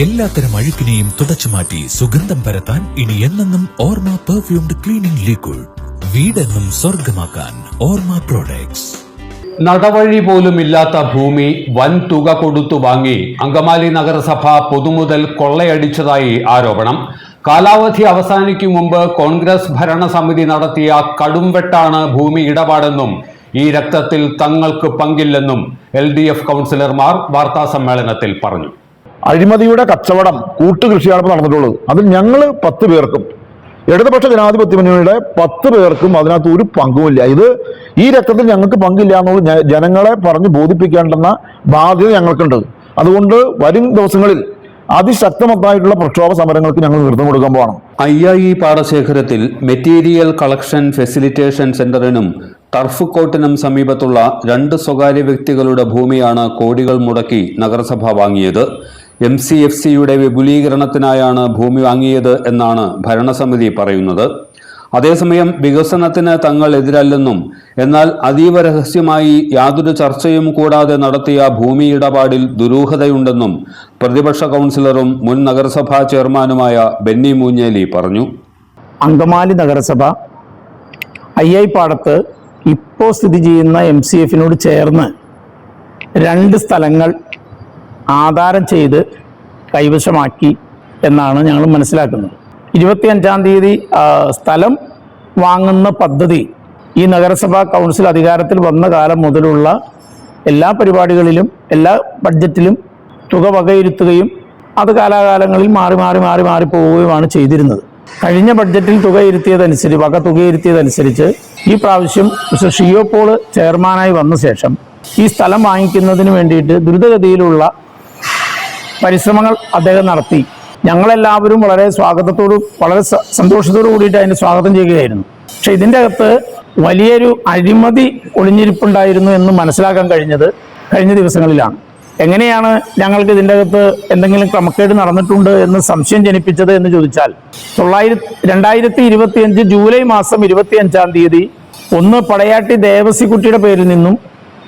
എല്ലാത്തരം അഴുക്കിനെയും തുടച്ചു മാറ്റി സുഗന്ധം പരത്താൻ ഇനി എന്നെന്നും ഓർമ്മ പെർഫ്യൂംഡ് ക്ലീനിംഗ് ലിക്വിഡ് വീടെന്നും സ്വർഗമാക്കാൻ ഓർമ്മ പ്രോഡക്ട്സ് നടവഴി പോലും ഇല്ലാത്ത ഭൂമി വൻ തുക കൊടുത്തു വാങ്ങി അങ്കമാലി നഗരസഭ പൊതുമുതൽ കൊള്ളയടിച്ചതായി ആരോപണം. കാലാവധി അവസാനിക്കും മുമ്പ് കോൺഗ്രസ് ഭരണസമിതി നടത്തിയ കടുംവെട്ടാണ് ഭൂമി ഇടപാടെന്നും ഈ രക്തത്തിൽ തങ്ങൾക്ക് പങ്കില്ലെന്നും എൽ ഡി എഫ് കൗൺസിലർമാർ വാർത്താ സമ്മേളനത്തിൽ പറഞ്ഞു. അഴിമതിയുടെ കച്ചവടം കൂട്ടുകൃഷിയാണ് ഇപ്പോൾ നടന്നിട്ടുള്ളത്. അതിൽ ഞങ്ങൾ പത്ത് പേർക്കും ഇടതുപക്ഷ ജനാധിപത്യ മുന്നണിയുടെ പത്ത് പേർക്കും അതിനകത്ത് ഒരു പങ്കുമില്ല ഇത് ഈ രക്തത്തിൽ ഞങ്ങൾക്ക് പങ്കില്ല എന്നുള്ളത് ജനങ്ങളെ പറഞ്ഞ് ബോധിപ്പിക്കേണ്ടെന്ന ബാധ്യത ഞങ്ങൾക്കുണ്ട്. അതുകൊണ്ട് വരും ദിവസങ്ങളിൽ അതിശക്തമായിട്ടുള്ള പ്രക്ഷോഭ സമരങ്ങൾക്ക് ഞങ്ങൾ നേതൃത്വം കൊടുക്കാൻ പോകണം അയ്യായി പാടശേഖരത്തിൽ മെറ്റീരിയൽ കളക്ഷൻ ഫെസിലിറ്റേഷൻ സെന്ററിനും ടർഫ് കോട്ടിനും സമീപത്തുള്ള രണ്ട് സ്വകാര്യ വ്യക്തികളുടെ ഭൂമിയാണ് കോടികൾ മുടക്കി നഗരസഭ വാങ്ങിയത്. എം സി എഫ് സിയുടെ വിപുലീകരണത്തിനായാണ് ഭൂമി വാങ്ങിയത് എന്നാണ് ഭരണസമിതി പറയുന്നത്. അതേസമയം വികസനത്തിന് തങ്ങൾ എതിരല്ലെന്നും എന്നാൽ അതീവ രഹസ്യമായി യാതൊരു ചർച്ചയും കൂടാതെ നടത്തിയ ഭൂമി ഇടപാടിൽ ദുരൂഹതയുണ്ടെന്നും പ്രതിപക്ഷ കൗൺസിലറും മുൻ നഗരസഭാ ചെയർമാനുമായ ബെന്നി മൂഞ്ഞേലി പറഞ്ഞു. അങ്കമാലി നഗരസഭ ഐ ഐ പാടത്ത് ഇപ്പോൾ സ്ഥിതി ചെയ്യുന്ന എം സി എഫിനോട് ചേർന്ന് രണ്ട് സ്ഥലങ്ങൾ ആധാരം ചെയ്ത് കൈവശമാക്കി എന്നാണ് ഞങ്ങൾ മനസ്സിലാക്കുന്നത്. ഇരുപത്തിയഞ്ചാം തീയതി സ്ഥലം വാങ്ങുന്ന പദ്ധതി ഈ നഗരസഭാ കൗൺസിൽ അധികാരത്തിൽ വന്ന കാലം മുതലുള്ള എല്ലാ പരിപാടികളിലും എല്ലാ ബഡ്ജറ്റിലും തുക വകയിരുത്തുകയും അത് കാലാകാലങ്ങളിൽ മാറി മാറി മാറി മാറി പോവുകയുമാണ് ചെയ്തിരുന്നത്. കഴിഞ്ഞ ബഡ്ജറ്റിൽ തുക ഇരുത്തിയതനുസരിച്ച് വക തുകയിരുത്തിയതനുസരിച്ച് ഈ പ്രാവശ്യം മിസ്റ്റർ ഷിയോ പോൾ ചെയർമാനായി വന്ന ശേഷം ഈ സ്ഥലം വാങ്ങിക്കുന്നതിന് വേണ്ടിയിട്ട് ദ്രുതഗതിയിലുള്ള പരിശ്രമങ്ങൾ അദ്ദേഹം നടത്തി. ഞങ്ങളെല്ലാവരും വളരെ സ്വാഗതത്തോടും വളരെ സന്തോഷത്തോടു കൂടിയിട്ട് അതിനെ സ്വാഗതം ചെയ്യുകയായിരുന്നു. പക്ഷെ ഇതിന്റെ അകത്ത് വലിയൊരു അഴിമതി ഒളിഞ്ഞിരിപ്പുണ്ടായിരുന്നു എന്ന് മനസ്സിലാക്കാൻ കഴിഞ്ഞത് കഴിഞ്ഞ ദിവസങ്ങളിലാണ്. എങ്ങനെയാണ് ഞങ്ങൾക്ക് ഇതിന്റെ അകത്ത് എന്തെങ്കിലും ക്രമക്കേട് നടന്നിട്ടുണ്ട് എന്ന് സംശയം ജനിപ്പിച്ചത് എന്ന് ചോദിച്ചാൽ തൊള്ളായിരത്തി രണ്ടായിരത്തി ഇരുപത്തിയഞ്ച് ജൂലൈ മാസം ഇരുപത്തി അഞ്ചാം തീയതി ഒന്ന് പടയാട്ടി ദേവസി ദേവസിക്കുട്ടിയുടെ പേരിൽ നിന്നും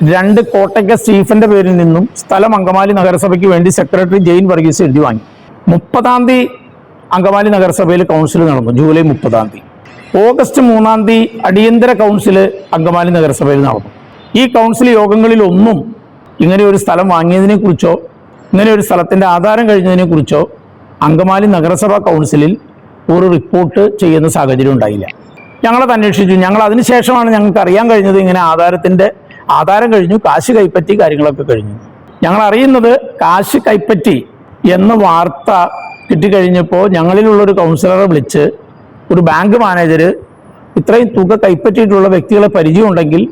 രണ്ട് കോട്ടയ്ക്ക സ്റ്റീഫന്റെ പേരിൽ നിന്നും സ്ഥലം അങ്കമാലി നഗരസഭയ്ക്ക് വേണ്ടി സെക്രട്ടറി ജെയിൻ വർഗീസ് എഴുതി വാങ്ങി. മുപ്പതാം തീയതി അങ്കമാലി നഗരസഭയിൽ കൗൺസിൽ നടന്നു ജൂലൈ മുപ്പതാം തീയതി. ഓഗസ്റ്റ് മൂന്നാം തീയതി അടിയന്തര കൗൺസിൽ അങ്കമാലി നഗരസഭയിൽ നടന്നു. ഈ കൗൺസിൽ യോഗങ്ങളിലൊന്നും ഇങ്ങനെ ഒരു സ്ഥലം വാങ്ങിയതിനെ കുറിച്ചോ ഇങ്ങനെ ഒരു സ്ഥലത്തിന്റെ ആധാരം കഴിഞ്ഞതിനെ കുറിച്ചോ അങ്കമാലി നഗരസഭാ കൗൺസിലിൽ ഒരു റിപ്പോർട്ട് ചെയ്യുന്ന സാഹചര്യം ഉണ്ടായില്ല. ഞങ്ങളത് അന്വേഷിച്ചു. ഞങ്ങൾ അതിനുശേഷമാണ് ഞങ്ങൾക്ക് അറിയാൻ കഴിഞ്ഞത് ഇങ്ങനെ ആധാരത്തിന്റെ ആധാരം കഴിഞ്ഞു കാശ് കൈപ്പറ്റി കാര്യങ്ങളൊക്കെ കഴിഞ്ഞു. ഞങ്ങൾ അറിയുന്നത് കാശ് കൈപ്പറ്റി എന്ന വാർത്ത കിട്ടിക്കഴിഞ്ഞപ്പോൾ ഞങ്ങളിലുള്ള ഒരു കൗൺസിലറെ വിളിച്ച് ഒരു ബാങ്ക് മാനേജർ ഇത്രയും തുക കൈപ്പറ്റിയിട്ടുള്ള വ്യക്തികളെ പരിചയമുണ്ടെങ്കിൽ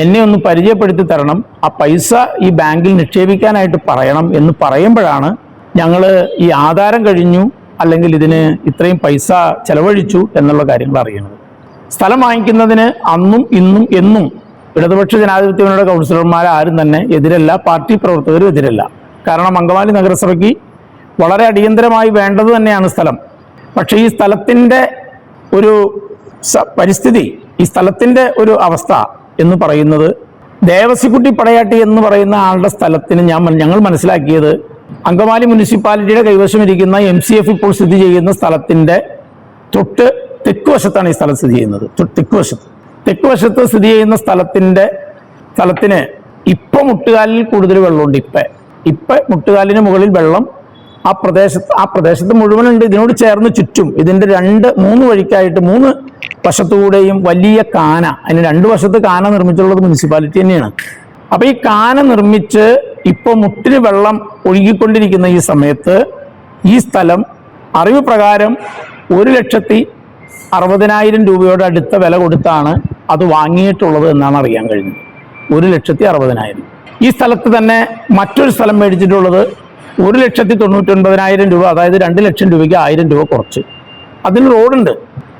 എന്നെ ഒന്ന് പരിചയപ്പെടുത്തി തരണം. ആ പൈസ ഈ ബാങ്കിൽ നിക്ഷേപിക്കാനായിട്ട് പറയണം എന്ന് പറയുമ്പോഴാണ് ഞങ്ങൾ ഈ ആധാരം കഴിഞ്ഞു അല്ലെങ്കിൽ ഇതിന് ഇത്രയും പൈസ ചെലവഴിച്ചു എന്നുള്ള കാര്യങ്ങൾ അറിയുന്നത്. സ്ഥലം വാങ്ങിക്കുന്നതിന് അന്നും ഇന്നും എന്നും ഇടതുപക്ഷ ജനാധിപത്യങ്ങളുടെ കൗൺസിലർമാർ ആരും തന്നെ എതിരല്ല പാർട്ടി പ്രവർത്തകരും എതിരല്ല. കാരണം അങ്കമാലി നഗരസഭയ്ക്ക് വളരെ അടിയന്തരമായി വേണ്ടത് തന്നെയാണ് സ്ഥലം. പക്ഷേ ഈ സ്ഥലത്തിന്റെ ഒരു പരിസ്ഥിതി ഈ സ്ഥലത്തിന്റെ ഒരു അവസ്ഥ എന്ന് പറയുന്നത് ദേവസിക്കുട്ടി പടയാട്ടി എന്ന് പറയുന്ന ആളുടെ സ്ഥലത്തിന് ഞാൻ ഞങ്ങൾ മനസ്സിലാക്കിയത് അങ്കമാലി മുനിസിപ്പാലിറ്റിയുടെ കൈവശം ഇരിക്കുന്ന എം സി എഫ് ഇപ്പോൾ സ്ഥിതി ചെയ്യുന്ന സ്ഥലത്തിന്റെ തൊട്ട് തെക്കുവശത്താണ് ഈ സ്ഥലം സ്ഥിതി ചെയ്യുന്നത്. തൊട്ട് തെക്ക് വശത്ത് സ്ഥിതി ചെയ്യുന്ന സ്ഥലത്തിന്റെ സ്ഥലത്തിന് ഇപ്പം മുട്ടുകാലിൽ കൂടുതൽ വെള്ളമുണ്ട് ഇപ്പം. ഇപ്പ മുട്ടുകാലിന് മുകളിൽ വെള്ളം ആ പ്രദേശത്ത് ആ പ്രദേശത്ത് മുഴുവനുണ്ട്. ഇതിനോട് ചേർന്ന് ചുറ്റും ഇതിന്റെ രണ്ട് മൂന്ന് വഴിക്കായിട്ട് മൂന്ന് വശത്തുകൂടെയും വലിയ കാന അതിന് രണ്ട് വശത്ത് കാന നിർമ്മിച്ചുള്ളത് മുനിസിപ്പാലിറ്റി തന്നെയാണ്. അപ്പൊ ഈ കാന നിർമ്മിച്ച് ഇപ്പോൾ മുട്ടിന് വെള്ളം ഒഴുകിക്കൊണ്ടിരിക്കുന്ന ഈ സമയത്ത് ഈ സ്ഥലം അറിവ് പ്രകാരം ഒരു ലക്ഷത്തി അറുപതിനായിരം രൂപയോട് അടുത്ത വില കൊടുത്താണ് അത് വാങ്ങിയിട്ടുള്ളത് എന്നാണ് അറിയാൻ കഴിഞ്ഞത്. ഒരു ലക്ഷത്തി അറുപതിനായിരം. ഈ സ്ഥലത്ത് തന്നെ മറ്റൊരു സ്ഥലം മേടിച്ചിട്ടുള്ളത് ഒരു ലക്ഷത്തി തൊണ്ണൂറ്റൊൻപതിനായിരം രൂപ അതായത് രണ്ട് ലക്ഷം രൂപയ്ക്ക് ആയിരം രൂപ കുറച്ച്. അതിന് റോഡുണ്ട്.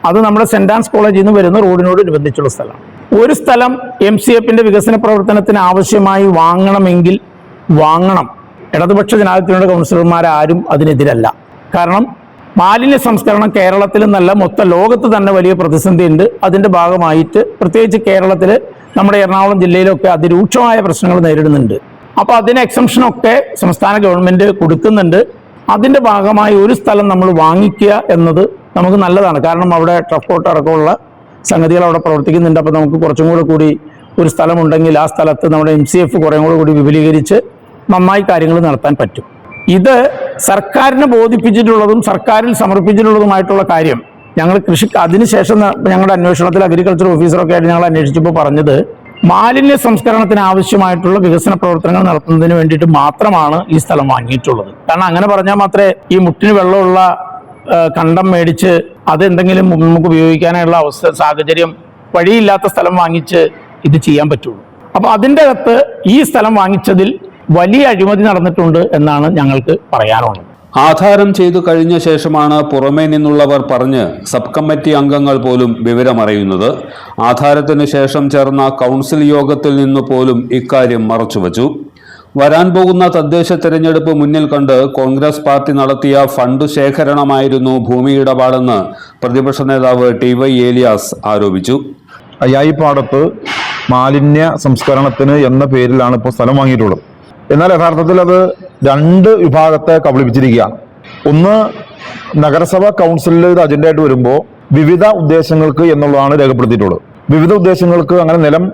അത് നമ്മുടെ സെന്റ് ആൻസ് കോളേജിൽ നിന്ന് വരുന്ന റോഡിനോട് അനുബന്ധിച്ചുള്ള സ്ഥലമാണ് ഒരു സ്ഥലം എം സി എഫിന്റെ വികസന പ്രവർത്തനത്തിന് ആവശ്യമായി വാങ്ങണമെങ്കിൽ വാങ്ങണം. ഇടതുപക്ഷ ജനാധിപത്യ കൗൺസിലർമാർ ആരും അതിനെതിരല്ല. കാരണം മാലിന്യ സംസ്കരണം കേരളത്തിൽ നല്ല മൊത്ത ലോകത്ത് തന്നെ വലിയ പ്രതിസന്ധിയുണ്ട് അതിന്റെ ഭാഗമായിട്ട് പ്രത്യേകിച്ച് കേരളത്തിൽ നമ്മുടെ എറണാകുളം ജില്ലയിലൊക്കെ അതിരൂക്ഷമായ പ്രശ്നങ്ങൾ നേരിടുന്നുണ്ട്. അപ്പോൾ അതിന് എക്സംഷനൊക്കെ സംസ്ഥാന ഗവൺമെന്റ് കൊടുക്കുന്നുണ്ട്. അതിന്റെ ഭാഗമായി ഒരു സ്ഥലം നമ്മൾ വാങ്ങിക്കുക എന്നത് നമുക്ക് നല്ലതാണ്. കാരണം അവിടെ ട്രഫ്കോട്ട് അടക്കമുള്ള സംഗതികൾ അവിടെ പ്രവർത്തിക്കുന്നുണ്ട്. അപ്പോൾ നമുക്ക് കുറച്ചും കൂടെ കൂടി ഒരു സ്ഥലമുണ്ടെങ്കിൽ ആ സ്ഥലത്ത് നമ്മുടെ എം സി എഫ് കുറേ കൂടെ കൂടി വിപുലീകരിച്ച് നന്നായി കാര്യങ്ങൾ നടത്താൻ പറ്റും. ഇത് സർക്കാരിനെ ബോധിപ്പിച്ചിട്ടുള്ളതും സർക്കാരിൽ സമർപ്പിച്ചിട്ടുള്ളതുമായിട്ടുള്ള കാര്യം. ഞങ്ങൾ കൃഷി അതിനുശേഷം ഞങ്ങളുടെ അന്വേഷണത്തിൽ അഗ്രികൾച്ചർ ഓഫീസറൊക്കെ ആയിട്ട് ഞങ്ങൾ അന്വേഷിച്ചപ്പോൾ പറഞ്ഞത് മാലിന്യ സംസ്കരണത്തിന് ആവശ്യമായിട്ടുള്ള വികസന പ്രവർത്തനങ്ങൾ നടത്തുന്നതിന് വേണ്ടിയിട്ട് മാത്രമാണ് ഈ സ്ഥലം വാങ്ങിയിട്ടുള്ളത്. കാരണം അങ്ങനെ പറഞ്ഞാൽ മാത്രമേ ഈ മുട്ടിന് വെള്ളമുള്ള കണ്ടം മേടിച്ച് അതെന്തെങ്കിലും നമുക്ക് ഉപയോഗിക്കാനുള്ള അവസ്ഥ സാഹചര്യം വഴിയില്ലാത്ത സ്ഥലം വാങ്ങിച്ച് ഇത് ചെയ്യാൻ പറ്റുള്ളൂ. അപ്പൊ അതിന്റെ അകത്ത് ഈ സ്ഥലം വാങ്ങിച്ചതിൽ വലിയ അഴിമതി നടന്നിട്ടുണ്ട് എന്നാണ് ഞങ്ങൾക്ക് പറയാനുള്ളത്. ആധാരം ചെയ്തു കഴിഞ്ഞ ശേഷമാണ് പുറമേ നിന്നുള്ളവർ പറഞ്ഞ് സബ് കമ്മിറ്റി അംഗങ്ങൾ പോലും വിവരമറിയുന്നത്. ആധാരത്തിനു ശേഷം ചേർന്ന കൗൺസിൽ യോഗത്തിൽ നിന്ന് പോലും ഇക്കാര്യം മറച്ചുവച്ചു. വരാൻ പോകുന്ന തദ്ദേശ തെരഞ്ഞെടുപ്പ് മുന്നിൽ കണ്ട് കോൺഗ്രസ് പാർട്ടി നടത്തിയ ഫണ്ട് ശേഖരണമായിരുന്നു ഭൂമി ഇടപാടെന്ന് പ്രതിപക്ഷ നേതാവ് ടി വൈ ഏലിയാസ് ആരോപിച്ചു. അയ്യായിപ്പാടത്ത് മാലിന്യ സംസ്കരണത്തിന് എന്ന പേരിലാണ് ഇപ്പോൾ സ്ഥലം വാങ്ങിയിട്ടുള്ളത്. എന്നാൽ യഥാർത്ഥത്തിൽ അത് രണ്ട് വിഭാഗത്തെ കബളിപ്പിച്ചിരിക്കുകയാണ് ഒന്ന് നഗരസഭ കൗൺസിലിൽ ഇത് അജണ്ടയായിട്ട് വരുമ്പോൾ വിവിധ ഉദ്ദേശങ്ങൾക്ക് എന്നുള്ളതാണ് രേഖപ്പെടുത്തിയിട്ടുള്ളത്. വിവിധ ഉദ്ദേശങ്ങൾക്ക് അങ്ങനെ നിലം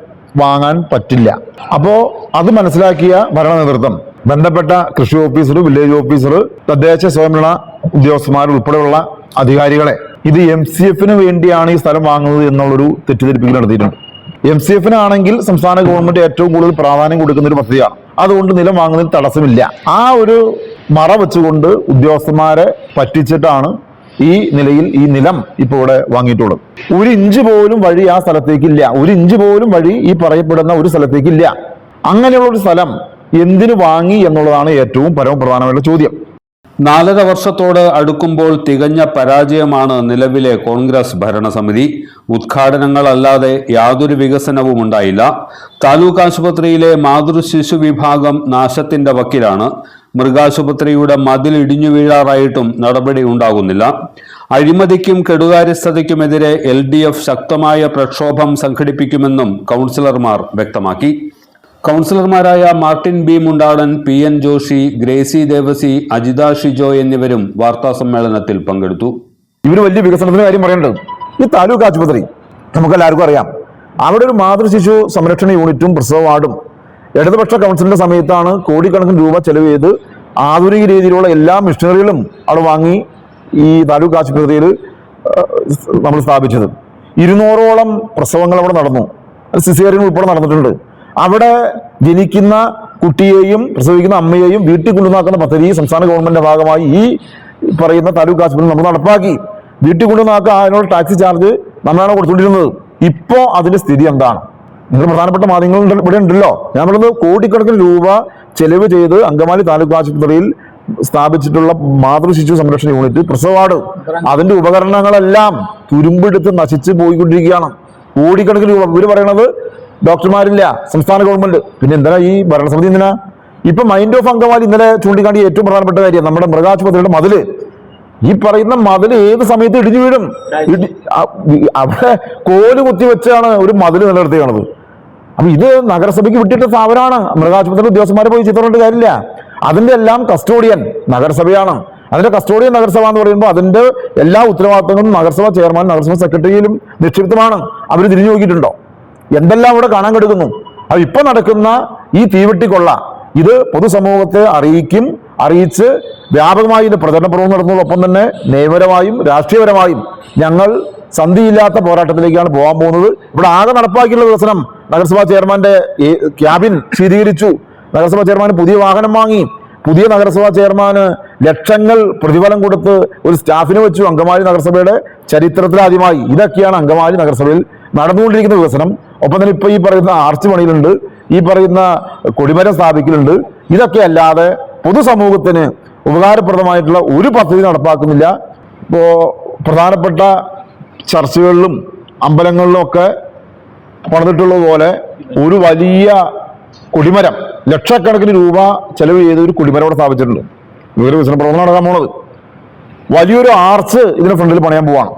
വാങ്ങാൻ പറ്റില്ല. അപ്പോൾ അത് മനസ്സിലാക്കിയ ഭരണ നേതൃത്വം ബന്ധപ്പെട്ട കൃഷി ഓഫീസർ വില്ലേജ് ഓഫീസർ തദ്ദേശ സ്വയംഭരണ ഉദ്യോഗസ്ഥന്മാർ ഉൾപ്പെടെയുള്ള അധികാരികളെ. ഇത് എം സി എഫിന് വേണ്ടിയാണ് ഈ സ്ഥലം വാങ്ങുന്നത് എന്നുള്ളൊരു തെറ്റിദ്ധരിപ്പിക്കൽ നടത്തിയിട്ടുണ്ട്. എം സി എഫിനാണെങ്കിൽ സംസ്ഥാന ഗവൺമെന്റ് ഏറ്റവും കൂടുതൽ പ്രാധാന്യം കൊടുക്കുന്ന ഒരു പദ്ധതിയാണ്. അതുകൊണ്ട് നിലം വാങ്ങുന്നതിൽ തടസ്സമില്ല. ആ ഒരു മറ വെച്ചുകൊണ്ട് ഉദ്യോഗസ്ഥന്മാരെ പറ്റിച്ചിട്ടാണ് ഈ നിലയിൽ ഈ നിലം ഇപ്പോൾ ഇവിടെ വാങ്ങിയിട്ടുള്ളത്. ഒരു ഇഞ്ച് പോലും വഴി ആ സ്ഥലത്തേക്കില്ല. ഒരു ഇഞ്ച് പോലും വഴി ഈ പറയപ്പെടുന്ന ഒരു സ്ഥലത്തേക്കില്ല. അങ്ങനെയുള്ള ഒരു സ്ഥലം എന്തിനു വാങ്ങി എന്നുള്ളതാണ് ഏറ്റവും പരമപ്രധാനമായിട്ടുള്ള ചോദ്യം. നാലര വർഷത്തോട് അടുക്കുമ്പോൾ തികഞ്ഞ പരാജയമാണ് നിലവിലെ കോൺഗ്രസ് ഭരണസമിതി. ഉദ്ഘാടനങ്ങളല്ലാതെ യാതൊരു വികസനവും ഉണ്ടായില്ല. താലൂക്ക് ആശുപത്രിയിലെ മാതൃശിശു വിഭാഗം നാശത്തിന്റെ വക്കിലാണ്. മൃഗാശുപത്രിയുടെ മതിൽ ഇടിഞ്ഞു വീഴാറായിട്ടും നടപടി ഉണ്ടാകുന്നില്ല. അഴിമതിക്കും കെടുകാര്യസ്ഥതയ്ക്കുമെതിരെ എൽ ശക്തമായ പ്രക്ഷോഭം സംഘടിപ്പിക്കുമെന്നും കൗൺസിലർമാർ വ്യക്തമാക്കി. കൗൺസിലർമാരായ Martin B. Mundadan P. N. Joshi Gracy Devasi Ajitha Shijo എന്നിവരും വാർത്താ സമ്മേളനത്തിൽ പങ്കെടുത്തു. ഇവർ വലിയ വികസനത്തിന്റെ കാര്യം പറയേണ്ടത് ഈ താലൂക്ക് ആശുപത്രി. നമുക്ക് എല്ലാവർക്കും അറിയാം. അവിടെ ഒരു മാതൃ ശിശു സംരക്ഷണ യൂണിറ്റും പ്രസവ വാർഡും. ഇടതുപക്ഷ കൗൺസിലിന്റെ സമയത്താണ് കോടിക്കണക്കിന് രൂപ ചെലവ് ചെയ്ത് ആധുനിക രീതിയിലുള്ള എല്ലാ മെഷീനറികളും അവിടെ വാങ്ങി ഈ താലൂക്ക് ആശുപത്രിയിൽ നമ്മൾ സ്ഥാപിച്ചത്. ഇരുന്നൂറോളം പ്രസവങ്ങൾ അവിടെ നടന്നു. സിസേറിയൻ ഉൾപ്പെടെ നടന്നിട്ടുണ്ട്. അവിടെ ജനിക്കുന്ന കുട്ടിയെയും പ്രസവിക്കുന്ന അമ്മയെയും വീട്ടിൽ കൊണ്ടുവന്നാക്കുന്ന പദ്ധതി സംസ്ഥാന ഗവൺമെന്റിന്റെ ഭാഗമായി ഈ പറയുന്ന താലൂക്ക് ആശുപത്രി നമ്മൾ നടപ്പാക്കി. വീട്ടിൽ കൊണ്ടുവന്നാക്കുക അതിനുള്ള ടാക്സി ചാർജ് നമ്മളാണ് കൊടുത്തുകൊണ്ടിരുന്നത്? ഇപ്പോ അതിന്റെ സ്ഥിതി എന്താണ്? നിങ്ങൾ പ്രധാനപ്പെട്ട മാധ്യമങ്ങൾ ഇവിടെ ഉണ്ടല്ലോ. ഞാൻ പറയുന്നത് കോടിക്കണക്കിന് രൂപ ചെലവ് ചെയ്ത് അങ്കമാലി താലൂക്ക് ആശുപത്രിയിൽ സ്ഥാപിച്ചിട്ടുള്ള മാതൃ ശിശു സംരക്ഷണ യൂണിറ്റ് പ്രസവാട്. അതിന്റെ ഉപകരണങ്ങളെല്ലാം തുരുമ്പെടുത്ത് നശിച്ച് പോയിക്കൊണ്ടിരിക്കുകയാണ്. കോടിക്കണക്കിന് രൂപ. ഇവർ പറയണത് ഡോക്ടർമാരില്ല സംസ്ഥാന ഗവൺമെന്റ്. പിന്നെ എന്തിനാ ഈ ഭരണസമിതി എന്തിനാ? ഇപ്പൊ മൈൻഡ് ഓഫ് അംഗവാലി ഇന്നലെ ചൂണ്ടിക്കാണിയ ഏറ്റവും പ്രധാനപ്പെട്ട കാര്യം നമ്മുടെ മൃഗാശുപത്രിയുടെ മതിൽ. ഈ പറയുന്ന മതിൽ ഏത് സമയത്ത് ഇടിഞ്ഞു വീഴും? അവിടെ കോൽ കുത്തി വെച്ചാണ് ഒരു മതിൽ നിലനിർത്തിയാണത് അപ്പൊ ഇത് നഗരസഭയ്ക്ക് വിട്ടിട്ട സ്ഥാപനമാണ്. മൃഗാശുപത്രി ഉദ്യോഗസ്ഥന്മാരെ പോയി ചിത്രം കാര്യമില്ല. അതിന്റെ എല്ലാം കസ്റ്റോഡിയൻ നഗരസഭയാണ്. അതിന്റെ കസ്റ്റോഡിയൻ നഗരസഭ എന്ന് പറയുമ്പോൾ അതിന്റെ എല്ലാ ഉത്തരവാദിത്തങ്ങളും നഗരസഭ ചെയർമാൻ നഗരസഭ സെക്രട്ടറിയിലും നിക്ഷിപ്തമാണ്. അവർ തിരിഞ്ഞു നോക്കിയിട്ടുണ്ടോ? എന്തെല്ലാം ഇവിടെ കാണാൻ കിടക്കുന്നു? അപ്പൊ ഇപ്പൊ നടക്കുന്ന ഈ തീവെട്ടിക്കൊള്ള ഇത് പൊതുസമൂഹത്തെ അറിയിക്കും അറിയിച്ച് വ്യാപകമായി ഇതിന്റെ പ്രചരണ പ്രവർത്തനം നടന്നതോടൊപ്പം തന്നെ നിയമപരമായും രാഷ്ട്രീയപരമായും ഞങ്ങൾ സന്ധിയില്ലാത്ത പോരാട്ടത്തിലേക്കാണ് പോകാൻ പോകുന്നത്. ഇവിടെ ആകെ നടപ്പാക്കിയുള്ള വികസനം നഗരസഭാ ചെയർമാന്റെ ക്യാബിൻ ശീതീകരിച്ചു. നഗരസഭാ ചെയർമാൻ പുതിയ വാഹനം വാങ്ങി. പുതിയ നഗരസഭാ ചെയർമാന് ലക്ഷങ്ങൾ പ്രതിഫലം കൊടുത്ത് ഒരു സ്റ്റാഫിനെ വെച്ചു അങ്കമാലി നഗരസഭയുടെ ചരിത്രത്തിലാദ്യമായി. ഇതൊക്കെയാണ് അങ്കമാലി നഗരസഭയിൽ നടന്നുകൊണ്ടിരിക്കുന്ന വികസനം. ഒപ്പം തന്നെ ഇപ്പൊ ഈ പറയുന്ന ആർച്ച് പണിയിലുണ്ട് ഈ പറയുന്ന കൊടിമരം സ്ഥാപിക്കലുണ്ട്. ഇതൊക്കെ അല്ലാതെ പൊതുസമൂഹത്തിന് ഉപകാരപ്രദമായിട്ടുള്ള ഒരു പദ്ധതി നടപ്പാക്കുന്നില്ല. ഇപ്പോൾ പ്രധാനപ്പെട്ട ചർച്ചുകളിലും അമ്പലങ്ങളിലും ഒക്കെ പണിതിട്ടുള്ളതുപോലെ ഒരു വലിയ കൊടിമരം ലക്ഷക്കണക്കിന് രൂപ ചെലവ് ചെയ്ത് ഒരു കൊടിമരം അവിടെ സ്ഥാപിച്ചിട്ടുണ്ട്. ഇതൊരു വികസന പ്രവർത്തനം നടക്കാൻ പോണത്. വലിയൊരു ആർച്ച് ഇതിന്റെ ഫ്രണ്ടിൽ പണിയാൻ പോവാണ്.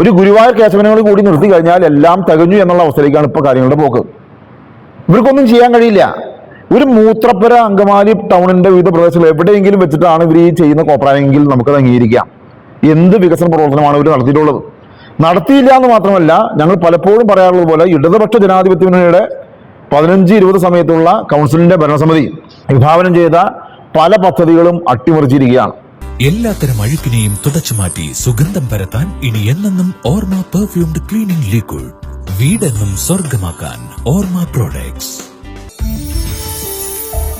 ഒരു ഗുരുവായൂർ കേശവനങ്ങൾ കൂടി നിർത്തി കഴിഞ്ഞാൽ എല്ലാം തകഞ്ഞു എന്നുള്ള അവസ്ഥയിലേക്കാണ് ഇപ്പോൾ കാര്യങ്ങളുടെ പോക്ക്. ഇവർക്കൊന്നും ചെയ്യാൻ കഴിയില്ല. ഒരു മൂത്രപ്പുര അങ്കമാലി ടൗണിന്റെ വിവിധ പ്രദേശങ്ങൾ എവിടെയെങ്കിലും വെച്ചിട്ടാണ് ഇവർ ഈ ചെയ്യുന്ന കോപ്രായെങ്കിൽ നമുക്കത് അംഗീകരിക്കാം. എന്ത് വികസന പ്രവർത്തനമാണ് ഇവർ നടത്തിയിട്ടുള്ളത്? നടത്തിയില്ല എന്ന് മാത്രമല്ല ഞങ്ങൾ പലപ്പോഴും പറയാറുള്ളത് പോലെ ഇടതുപക്ഷ ജനാധിപത്യ മുന്നണിയുടെ പതിനഞ്ച് ഇരുപത് സമയത്തുള്ള കൗൺസിലിന്റെ ഭരണസമിതി വിഭാവനം ചെയ്ത പല പദ്ധതികളും അട്ടിമറിച്ചിരിക്കുകയാണ്. എല്ലാത്തരം അഴുക്കിനെയും തുടച്ചു മാറ്റി സുഗന്ധം പരത്താൻ ഇനി എന്നെന്നും ഓർമ്മ പെർഫ്യൂംഡ് ക്ലീനിംഗ് ലിക്വിഡ് വീടെന്നും സ്വർഗമാക്കാൻ ഓർമ്മ പ്രോഡക്ട്സ്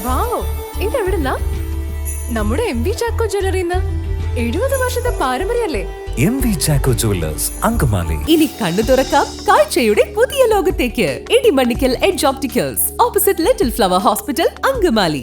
വാവ് ഇതെവിടുന്നാ? നമ്മുടെ എം വി ചാക്കോ ജ്വല്ലറിന്ന് എഴുപത് വർഷത്തെ പാരമ്പര്യല്ലേ M V Chacko jewellers Angamaly. ഇനി കണ്ണു തുറക്കാം കാഴ്ചയുടെ പുതിയ ലോകത്തേക്ക്. Edimannickal edge opticals opposite little flower hospital Angamaly.